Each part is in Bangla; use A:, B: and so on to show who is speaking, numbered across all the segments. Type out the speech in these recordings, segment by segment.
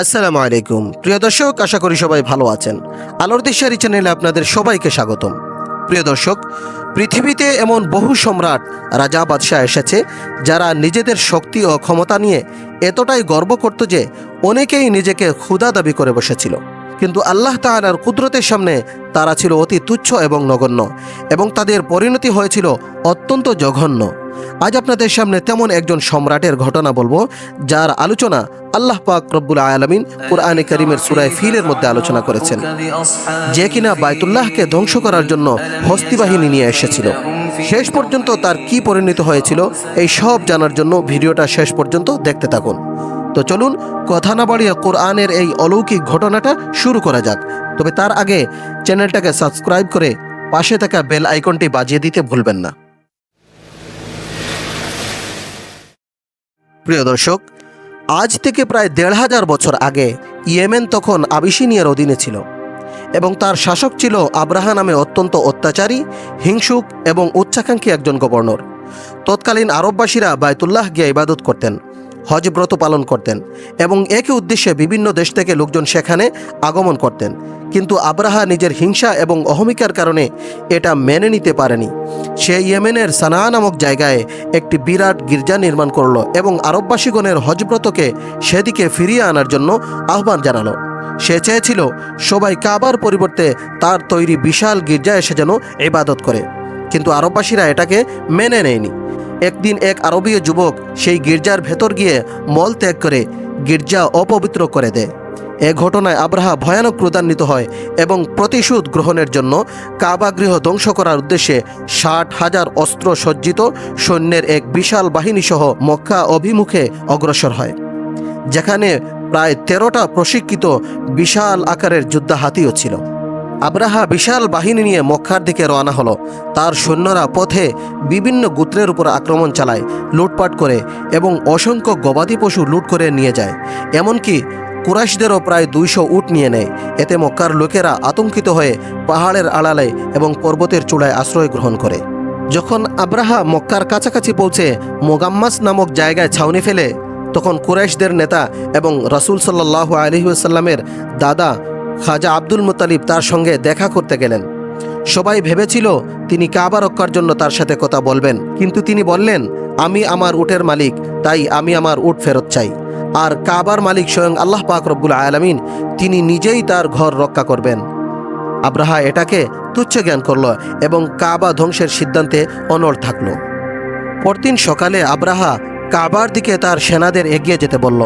A: আসসালামু আলাইকুম। প্রিয় দর্শক, আশা করি সবাই ভালো আছেন। আলোর দিশারি চ্যানেলে আপনাদের সবাইকে স্বাগতম। প্রিয় দর্শক, পৃথিবীতে এমন বহু সম্রাট, রাজা, বাদশাহ এসেছে যারা নিজেদের শক্তি ও ক্ষমতা নিয়ে এতটাই গর্ব করত যে অনেকেই নিজেকে ক্ষুধা দাবি করে বসেছিল। কিন্তু আল্লাহ তাআলার কুদরতের সামনে তারা ছিল অতি তুচ্ছ এবং নগণ্য এবং তাদের পরিণতি হয়েছিল অত্যন্ত জঘন্য। আজ আপনাদের সামনে তেমন একজন সম্রাটের ঘটনা বলব, যার আলোচনা আল্লাহ পাক রব্বুল আলমিন কোরআনে করিমের সুরায় ফিলের মধ্যে আলোচনা করেছেন, যে কিনা বাইতুল্লাহকে ধ্বংস করার জন্য হস্তি বাহিনী নিয়ে এসেছিল। শেষ পর্যন্ত তার কি পরিণত হয়েছিল, এই সব জানার জন্য ভিডিওটা শেষ পর্যন্ত দেখতে থাকুন। তো চলুন কথা না বাড়িয়ে কোরআনের এই অলৌকিক ঘটনাটা শুরু করা যাক। তবে তার আগে চ্যানেলটাকে সাবস্ক্রাইব করে পাশে থাকা বেল আইকনটি বাজিয়ে দিতে ভুলবেন না। প্রিয় দর্শক, আজ থেকে প্রায় দেড় হাজার বছর আগে ইয়েমেন তখন আবিসিনিয়ার অধীনে ছিল এবং তার শাসক ছিল আব্রাহা নামে অত্যন্ত অত্যাচারী, হিংসুক এবং উচ্চাকাঙ্ক্ষী একজন গভর্নর। তৎকালীন আরববাসীরা বায়তুল্লাহ গিয়ে ইবাদত করতেন। হজ ব্রত পালন করতেন এবং একই উদ্দেশ্যে বিভিন্ন দেশ থেকে লোকজন সেখানে আগমন করতেন। কিন্তু আব্রাহা নিজের হিংসা এবং অহমিকার কারণে এটা মেনে নিতে পারেনি। সে ইয়েমেনের সানা নামক জায়গায় একটি বিরাট গির্জা নির্মাণ করল এবং আরববাসীগণের হজব্রতকে সেদিকে ফিরিয়ে আনার জন্য আহ্বান জানালো। সে চেয়েছিল সবাই কাবার পরিবর্তে তার তৈরি বিশাল গির্জা এসে যেন ইবাদত করে। কিন্তু আরববাসীরা এটাকে মেনে নেয়নি। একদিন এক আরবীয় যুবক সেই গির্জার ভেতর গিয়ে মল ত্যাগ করে গির্জা অপবিত্র করে দেয়। এ ঘটনায় আব্রাহা ভয়ানক ক্রোধান্বিত হয় এবং প্রতিশোধ গ্রহণের জন্য কাবাগৃহ ধ্বংস করার উদ্দেশ্যে ষাট হাজার অস্ত্র সজ্জিত সৈন্যের এক বিশাল বাহিনী সহ মক্কা অভিমুখে অগ্রসর হয়, যেখানে প্রায় তেরোটা প্রশিক্ষিত বিশাল আকারের যোদ্ধা হাতিও ছিল। আব্রাহা বিশাল বাহিনী নিয়ে মক্কার দিকে রওনা হলো। তার সৈন্যরা পথে বিভিন্ন গোত্রের উপর আক্রমণ চালায়, লুটপাট করে এবং অসংখ্য গবাদি পশু লুট করে নিয়ে যায়। এমনকি কুরাইশদেরও প্রায় দুইশো উট নিয়ে নেয়। এতে মক্কার লোকেরা আতঙ্কিত হয়ে পাহাড়ের আড়ালে এবং পর্বতের চূড়ায় আশ্রয় গ্রহণ করে। যখন আব্রাহা মক্কার কাছাকাছি পৌঁছে মোগাম্মাস নামক জায়গায় ছাউনি ফেলে, তখন কুরাইশদের নেতা এবং রাসূল সাল্লাহ আলহিউসাল্লামের দাদা খাজা আব্দুল মুতালিব তার সঙ্গে দেখা করতে গেলেন। সবাই ভেবেছিল তিনি কাবা রক্ষার জন্য তার সাথে কথা বলবেন, কিন্তু তিনি বললেন, আমি আমার উটের মালিক, তাই আমি আমার উট ফেরত চাই। আর কাবার মালিক স্বয়ং আল্লাহ পাক রব্বুল আলমিন তিনি নিজেই তার ঘর রক্ষা করবেন। আব্রাহা এটাকে তুচ্ছ জ্ঞান করল এবং কাবা ধ্বংসের সিদ্ধান্তে অনড় থাকল। পরদিন সকালে আব্রাহা কাবার দিকে তার সেনাদের এগিয়ে যেতে বলল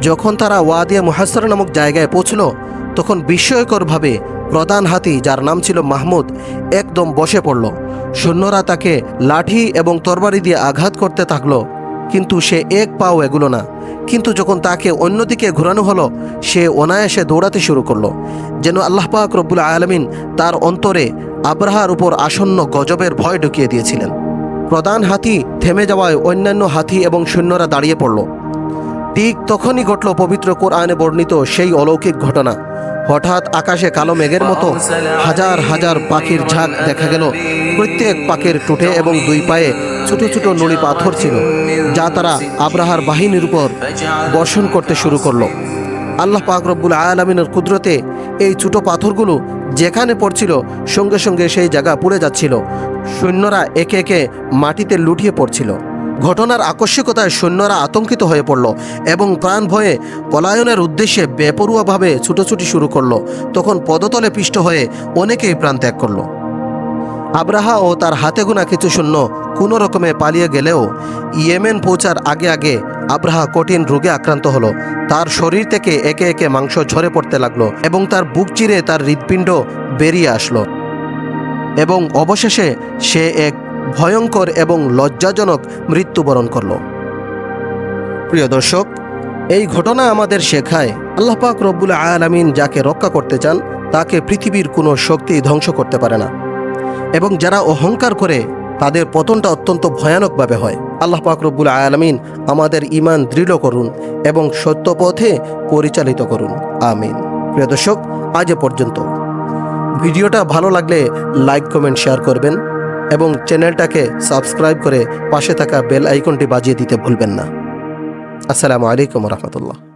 A: যখন তারা ওয়াদিয়া মুহাসর নামক জায়গায় পৌঁছল, তখন বিস্ময়করভাবে প্রধান হাতি, যার নাম ছিল মাহমুদ, একদম বসে পড়ল। সৈন্যরা তাকে লাঠি এবং তরবারি দিয়ে আঘাত করতে থাকল, কিন্তু সে এক পাও এগুলো না। কিন্তু যখন তাকে অন্যদিকে ঘোরানো হলো, সে অনায়াসে দৌড়াতে শুরু করল। যেন আল্লাহ পাক রব্বুল আলমিন তার অন্তরে আব্রাহার উপর আসন্ন গজবের ভয় ঢুকিয়ে দিয়েছিলেন। প্রধান হাতি থেমে যাওয়ায় অন্যান্য হাতি এবং সৈন্যরা দাঁড়িয়ে পড়ল। ঠিক তখনই ঘটল পবিত্র কোরআনে বর্ণিত সেই অলৌকিক ঘটনা। হঠাৎ আকাশে কালো মেঘের মতো হাজার হাজার পাখির ঝাঁক দেখা গেল। প্রত্যেক পাখির টুটে এবং দুই পায়ে ছোট ছোট নুড়ি পাথর ছিল, যা তারা আব্রাহার বাহিনীর উপর বর্ষণ করতে শুরু করল। আল্লাহ পাক রব্বুল আলমিনের কুদরতে এই ছোট পাথরগুলো যেখানে পড়ছিল, সঙ্গে সঙ্গে সেই জায়গা পুড়ে যাচ্ছিল। সৈন্যরা একে একে মাটিতে লুটিয়ে পড়ছিল। ঘটনার আকস্মিকতায় সৈন্যরা আতঙ্কিত হয়ে পড়ল এবং প্রাণ ভয়ে পলায়নের উদ্দেশ্যে বেপরুয়াভাবে ছুটোছুটি শুরু করল। তখন পদতলে পিষ্ট হয়ে অনেকেই প্রাণ ত্যাগ করল। আব্রাহা ও তার হাতে গোনা কিছু শূন্য কোনো রকমে পালিয়ে গেলেও ইয়েমেন পৌঁছার আগে আগে আব্রাহা কঠিন রোগে আক্রান্ত হলো। তার শরীর থেকে একে একে মাংস ঝরে পড়তে লাগল এবং তার বুক চিরে তার হৃৎপিণ্ড বেরিয়ে আসলো। এবং অবশেষে সে এক ভয়ঙ্কর এবং লজ্জাজনক মৃত্যুবরণ করল। প্রিয় দর্শক, এই ঘটনা আমাদের শেখায় আল্লাহ পাক রব্বুল আলামিন যাকে রক্ষা করতে চান, তাকে পৃথিবীর কোনো শক্তি ধ্বংস করতে পারে না। এবং যারা অহংকার করে, তাদের পতনটা অত্যন্ত ভয়ানকভাবে হয়। আল্লাহ পাক রব্বুল আমাদের ইমান দৃঢ় করুন এবং সত্য পথে পরিচালিত করুন। আমিন। প্রিয় দর্শক, আজ পর্যন্ত। ভিডিওটা ভালো লাগলে লাইক, কমেন্ট, শেয়ার করবেন। এবং চ্যানেলটাকে সাবস্ক্রাইব করে পাশে থাকা বেল আইকনটি বাজিয়ে দিতে ভুলবেন না। আসসালামু আলাইকুম রহমতুল্লাহ।